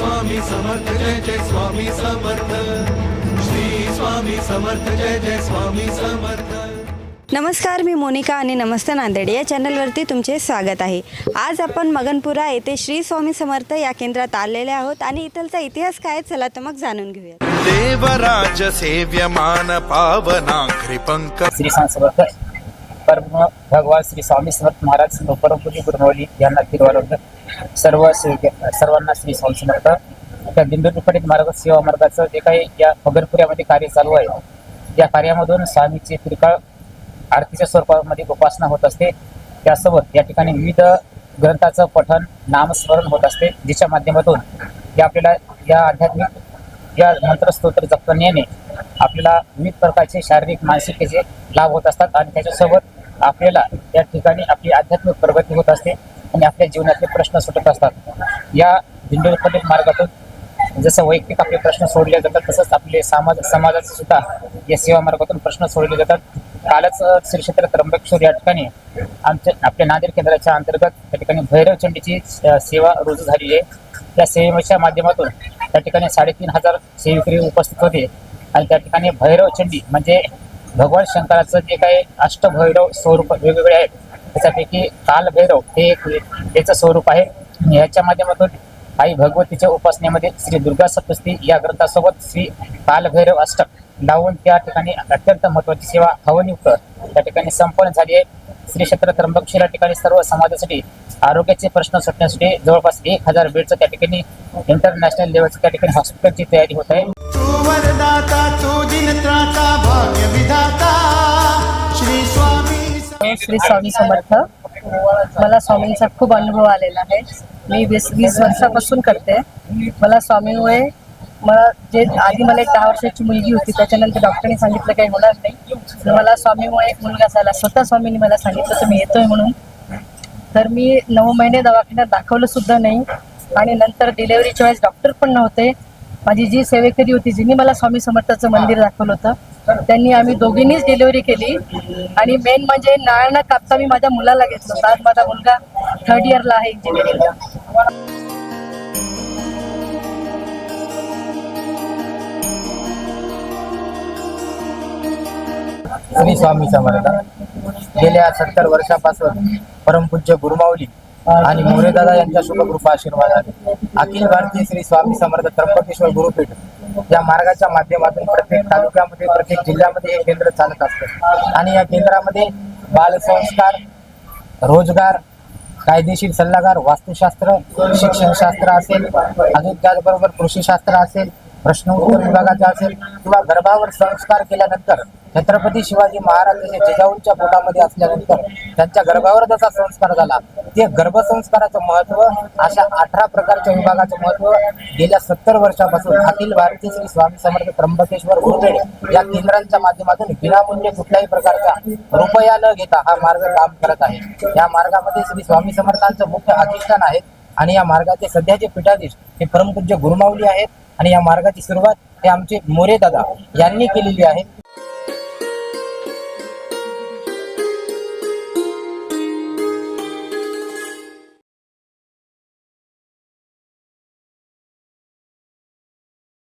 स्वामी समर्थ जय जय स्वामी समर्थ. श्री स्वामी समर्थ जय जय स्वामी समर्थ. नमस्कार मी मोनिका आणि नमस्ते नांदेड. या चॅनलवरती तुमचे स्वागत आहे. आज आपण मगनपुरा येथे श्री स्वामी समर्थ या केंद्रात आलेले आहोत आणि इथलचा इतिहास काय? चला तर मग जाणून घेऊया देवराज सेव्यमान पावनाघ्रि पंक श्री सांत समर्थ. परम भगवान श्री स्वामी समर्थ महाराज परमपूजी गुरुमौली यांना फिरवलं सर्व श्री सर्वांना श्री स्वामी समर्थ. त्या दिंडोरी मार्ग सेवा मार्गाचं जे काही या मगरपुऱ्यामध्ये कार्य चालू आहे या कार्यामधून स्वामीची त्रिकाळ आरतीच्या स्वरूपामध्ये उपासना होत असते. त्यासोबत या ठिकाणी विविध ग्रंथाचं पठण नामस्मरण होत असते जिच्या माध्यमातून या आपल्याला या आध्यात्मिक या मंत्रस्तोत्र जपण्याने आपल्याला विविध प्रकारचे शारीरिक मानसिकतेचे लाभ होत असतात. आणि त्याच्यासोबत आपल्याला या ठिकाणी आपली आध्यात्मिक प्रगती होत असते आणि आपल्या जीवनातले प्रश्न सुटत असतात. या दिंडोरी मार्गातून जसं वैयक्तिक आपले प्रश्न सोडले जातात तसंच आपले समाज समाजाचे सुद्धा या सेवा मार्गातून प्रश्न सोडले जातात. कालच श्री क्षेत्र त्र्यंबकेश्वर या ठिकाणी आमच्या आपल्या नांदेड केंद्राच्या अंतर्गत त्या ठिकाणी भैरव चंडीची सेवा रुजू झालेली आहे. त्या सेवेच्या माध्यमातून त्या ठिकाणी साडेतीन हजार सेविकरी उपस्थित होते. आणि त्या ठिकाणी भैरव चंडी म्हणजे भगवान शंकराचं जे काही अष्टभैरव स्वरूप वेगवेगळे आहेत त्याच्यापैकी कालभैरव हे एक त्याचं स्वरूप आहे. याच्या माध्यमातून आई भगवतीच्या उपासनेमध्ये श्री दुर्गा सप्तस्ती या ग्रंथासोबत श्री कालभैरव अष्टक लावून त्या ठिकाणी अत्यंत महत्वाची सेवा हवनयुक्त त्या ठिकाणी संपन्न झाली आहे. श्री क्षेत्र त्र्यंबकशी या ठिकाणी सर्व समाजासाठी आरोग्याचे प्रश्न सुटण्यासाठी जवळपास एक हजार बेडचं त्या ठिकाणी इंटरनॅशनल लेवलचं त्या ठिकाणी हॉस्पिटलची तयारी होत आहे. वरदाता तू भाग्य विधाता श्री स्वामी श्री स्वामी समर्थ. मला स्वामींचा खूप अनुभव आलेला आहे. मी वीस वीस वर्षापासून करते. मला स्वामीमुळे मला जे आधी मला एक दहा वर्षाची मुलगी होती त्याच्यानंतर डॉक्टरने सांगितलं काही होणार नाही. तर मला स्वामीमुळे एक मुलगा झाला. स्वतः स्वामींनी मला सांगितलं तुम्ही येतोय म्हणून. तर मी नऊ महिने दवाखान्यात दाखवलं सुद्धा नाही. आणि नंतर डिलेव्हरीच्या वेळेस डॉक्टर पण नव्हते. माझी जी सेवेकरी होती जिने मला स्वामी समर्थाचं मंदिर दाखवलं होतं त्यांनी आम्ही दोघींनीच डिलिव्हरी केली. आणि मेन म्हणजे नाळ न कापता मी माझ्या मुलाला घेतलं होतं. आज माझा मुलगा थर्ड इयरला आहे इंजिनिअरिंगला श्री स्वामी समर्थ. गेल्या सत्तर वर्षापासून परमपूज्य गुरुमाऊली आणि मोरेदादा यांच्या शुभकृपा आशीर्वादाने अखिल भारतीय श्री स्वामी समर्थ त्र्यंबकेश्वर गुरुपीठ या मार्गाच्या माध्यमातून प्रत्येक तालुक्यामध्ये प्रत्येक जिल्ह्यामध्ये हे केंद्र चालत असतं. आणि या केंद्रामध्ये बालसंस्कार रोजगार कायदेशीर सल्लागार वास्तुशास्त्र शिक्षणशास्त्र असेल अजून त्याचबरोबर कृषीशास्त्र असेल प्रश्न उत्तर विभागाचा असेल किंवा गर्भावर संस्कार केल्यानंतर छत्रपती शिवाजी महाराज जसे जिजाऊंच्या पोटामध्ये असल्यानंतर त्यांच्या गर्भावर जसा संस्कार झाला ते गर्भसंस्काराचं महत्त्व अशा अठरा प्रकारच्या विभागाचं महत्त्व गेल्या सत्तर वर्षापासून अखिल भारतीय श्री स्वामी समर्थ त्र्यंबकेश्वर गुरुपेठ या केंद्रांच्या माध्यमातून विनामूल्य कुठल्याही प्रकारचा रुपया न घेता हा मार्ग काम करत आहे. या मार्गामध्ये श्री स्वामी समर्थांचं मुख्य अधिष्ठान आहे आणि या मार्गाचे सध्याचे पीठाधीश हे परमपूज्य गुरुमाऊली आहेत. आणि या मार्गाची सुरुवात हे आमचे मोरे दादा यांनी केलेली आहे.